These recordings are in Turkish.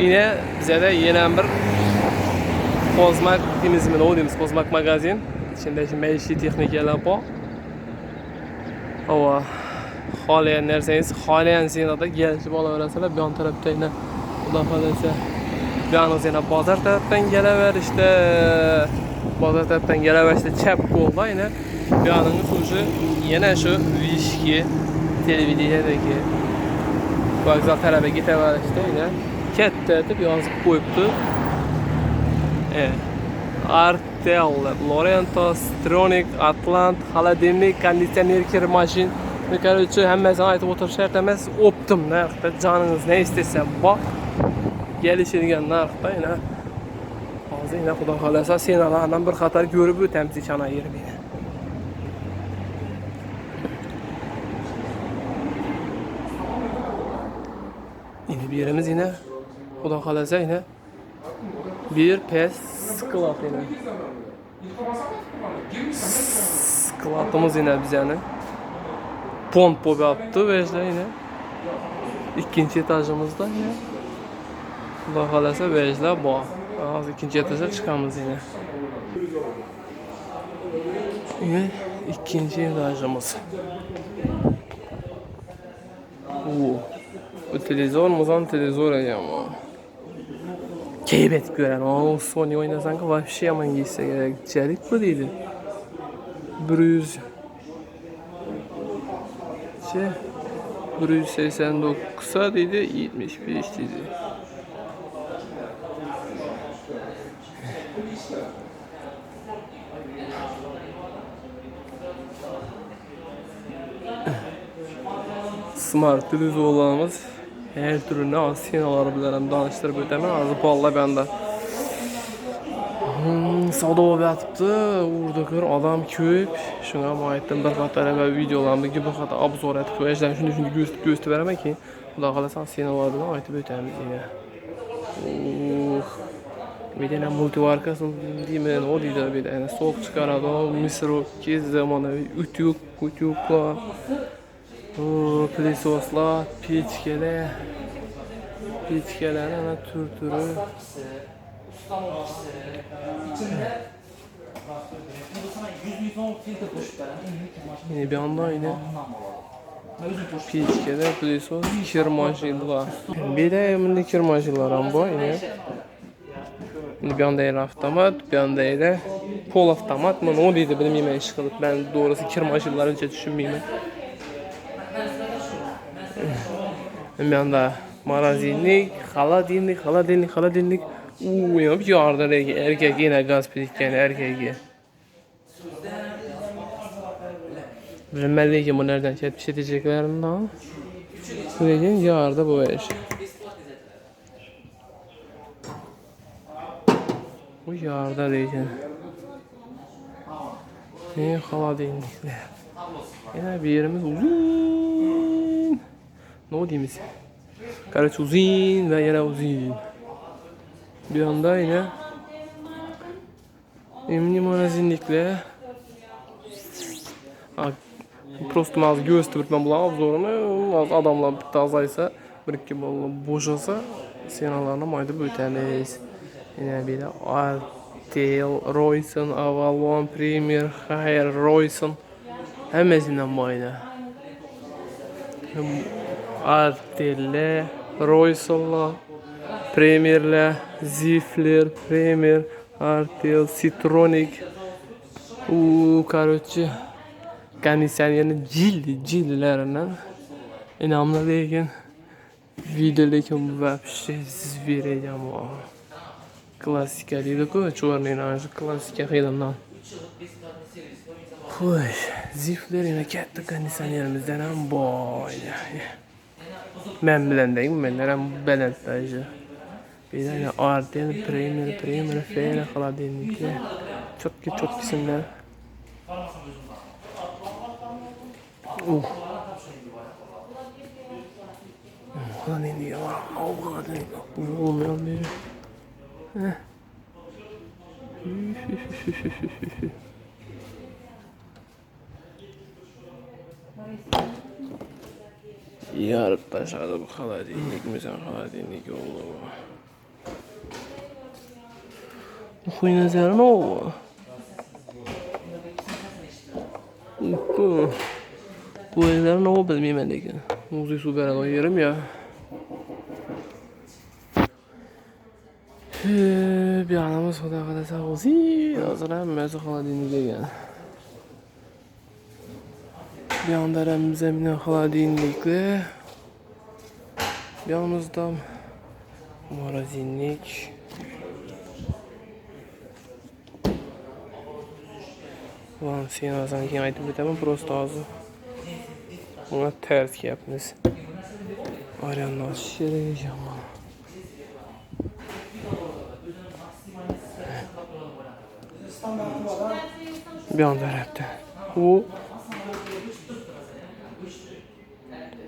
Yine bize de yeni bir Kozmak demizmi ne deymiz Kozmak magazin. İçinde şimdi maishiy texnikalar bor. Hava xohlagan narsangiz xohlagan zenada kelishib olaverasizlar. Bu yon tarafda yana xudo xohlasa bu yog'ingiz yana bozor tarafdan kelaver işte bozor tarafdan kelaver işte chap qo'lda yana bu yog'ingiz уже yana shu vishki televideniyadagi vokzal tarafiga ketaverishda yana kettete birazcık koyuptu. E, Artel, Lorentos, Stronic, Atlant, hala demlik, kondisyoner kir maşin. Ne karıcı hemmesine ait oturuşlar demez. Optum narxda canınız ne istese bak. Gelişirgen narxda yine. Bazı yine kudan kalasa sen Allah'ından bir hatar görüp ötemiz için ayır beni. Yine bir yerimiz yine xudo xolasa yine bir pes sklad yine. Skladımız yine biz yani. Pont bob yaptı ve işte yine ikinci etajımızda yine. Xudo xolasa vejlar bor. Hozir ikkinchi etaja chiqamiz yine. İkkinchi etajimiz. Oo. Bu televizor muzon televizor ekan bu. KBET gören o Sony oynasan ki vahşi yaman giyse gerek. Çelik bu değildi. Bruce. Şey. Bruce 89'a değildi. 75 değildi. Smart düz olanımız her türlü ne sinaları bilen danıştırıp öteme azı pahalı bende. Hmm, yotibdi urda ko'r odam ko'p shunga man aytdim bir qator va videolarni bir qator obzor etib qo'yishdan shunday shunday ko'rsatib ko'rsatib beraman keyin xudo xohlasa senalar bilan aytib o'tamiz yana bir dana multivarkasi deymi nima deydi bir dana sovuq chiqaradi misrovki zamonaviy utyug utyuglar plisoslar pechkalar pechkalar ana tur turi Yine bir anda yine pechkada plysos kirmashinalar bir de bunda kirmashinalar ham yine Şimdi bir anda yana avtomat, bir anda yana pol avtomat. Mana o deydi bilmayman ish qilib. Ben doğrusu kirmashinlarni uncha tushunmayman. میاندا مارازینیک خالادینیک خالادینیک خالادینیک اوه ya bir yardır erkek yine gaz pidikken erkeği. Bilmeli ki bu nereden şey bir şey diyeceklerim daha. Sürecin yarda bu veriş. Bu yarda diyeceğim. Ne haladinlikler. Yine bir yerimiz uzun. Ne diyeyim Karaç uzun ve yere uzun. Bir anda yine Emni marazinlikle Prostum az gösterip ben bulamam zorunu az adamla bitti azaysa bir iki balla boşasa senalarına mayda bötemiz. Yine bir de Artel, Royson, Avalon, Premier, Hayır, Royson. Hemesinden mayda. Artel'le, Royson'la, Premier'le, Zifler, Premier, Artel, Citronic. Uuu, короче, konditsionerni jildi jildilaridan inamli lekin video lekin вообще зверь jamoa klassika deydiku черный shu klassika filmdan xo'sh zifler yana katta konditsionerimizdan ham bor Mən biləndəyim, mənlərəm bələndəcə. Beyler ya Arden, Premier, Premier, Feyle falan denildi. Çok ki çok isimler. Uh. Ulan ne diyor? Allah'a ne diyor? Olmayan biri. Heh. يا رباش على بخلاط عينيك مثل خلاط عينيك والله خويا زيرنو Puede ser no bez mi meleke. Muzi superado yerim ya. Bir anamız kadar kadar sağ olsun. O zaman mezun kalan dinleyeceğim. Yandarem zemine haladinlikle Yalnızdan Marazinlik. Van siyana sanki aydım edəmə prosta azı Buna tərs gəpiniz Aryanlar şişirəcəm bana Bir anda rəbdə O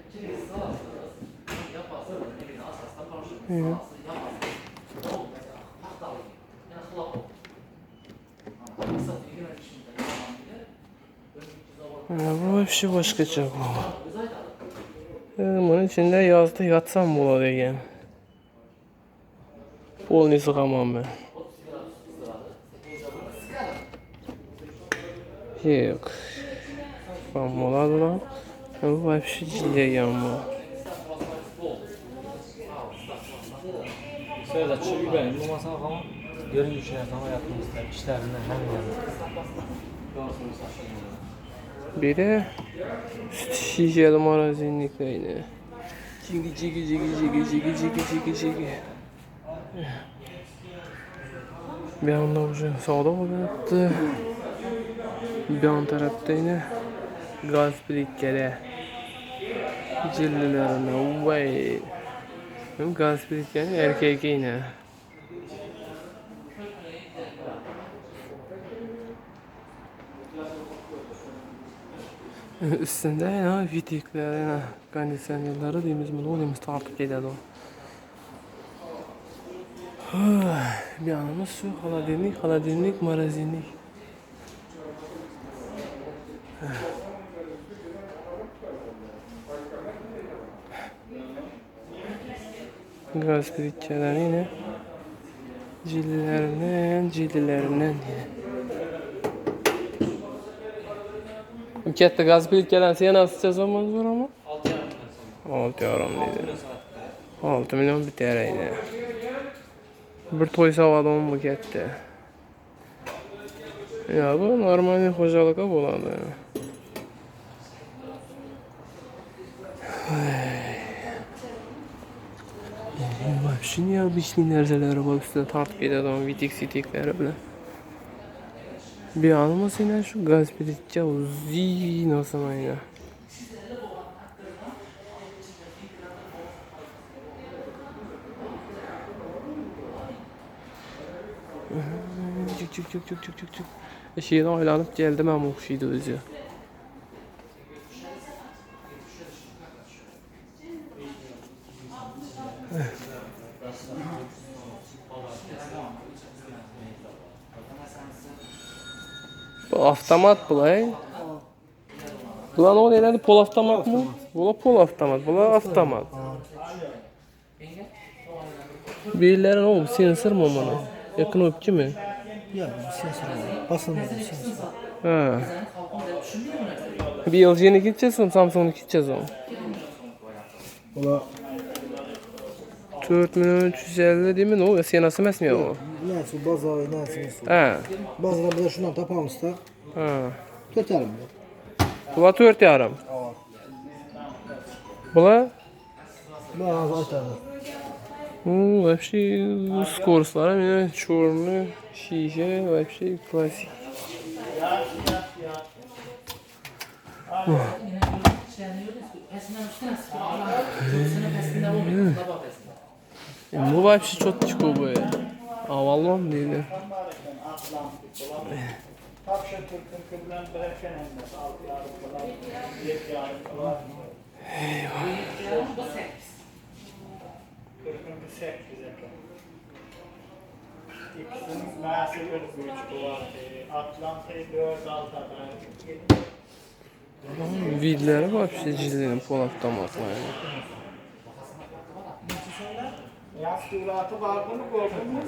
Ayranni ochish kerak ekan mana. Bir. Bu bu başkaça bu. Dedim bunun içinde yazda yatsam bula degan. Polni sıkamam ben. Yok. Ben buladı Bu hepsi ciddiyen bu. Söyle çık ben bu masaya falan yarın düşer ama yapmamızda işlerinden hem yani. Biri süt şişeli marazinlikle yine. Cigi cigi cigi cigi cigi cigi cigi cigi. Bir anda ucu sağda olacaktı. Bir an tarafta yine gaz biriklere cildilerine vay. Gaz biriklere erkek yine. Üstündə nə vitiklər, nə kondisionerləri deyimiz bunu olayımız artıq gedədi o. Bir anımız su, xaladenlik, xaladenlik, marazinlik. Gaz birikçeler yine cillilerinden, cillilerinden yine. Katta gaz birikçeler sen nasıl sezonumuz var ama? 6 yarim dedi. 6 milyon biter eydi. Bir toy savadan bu ketdi. Ya bu normal xo'jalikqa Düşünüyor bir şeyler bak üstüne tartıp gidiyor adam vitik sitikler öyle. Bir anıma senen şu gaz piritçe o zii nasıl aynı. Çık çık çık çık çık çık çık. Şeyden oylanıp geldim ama okşuydu özü. Bu avtomat bu lan. Bulan o nelerdi? Pol avtomat mı? Bula pol avtomat. Bula avtomat. Birileri ne oldu? Sensör mü bana? Yakın öpçü mü? Ya sensör. Basılmadı sensör. Ha. Bir LG'ni gideceğiz mi? Samsung'u gideceğiz mi? Ola 4 milyon 350 değil mi? Ne oluyor? Senası mesmiyor o. neyse bazağı neyse neyse. Ha. Bazıları bize şundan tapamızda Ha. tutarım ya. Bula 4 yarım. Bula Ben az açarım. Ну, вообще, скоростlar yine черный, şişe, вообще klasik. Bu вообще çok çıkıyor Avallam değil. İkisinin meğerse böyle büyük var. Atlanta'yı 4 alta Vidlere вообще cildinin polakta matlayın. Yaz suratı var bunu gördün mü?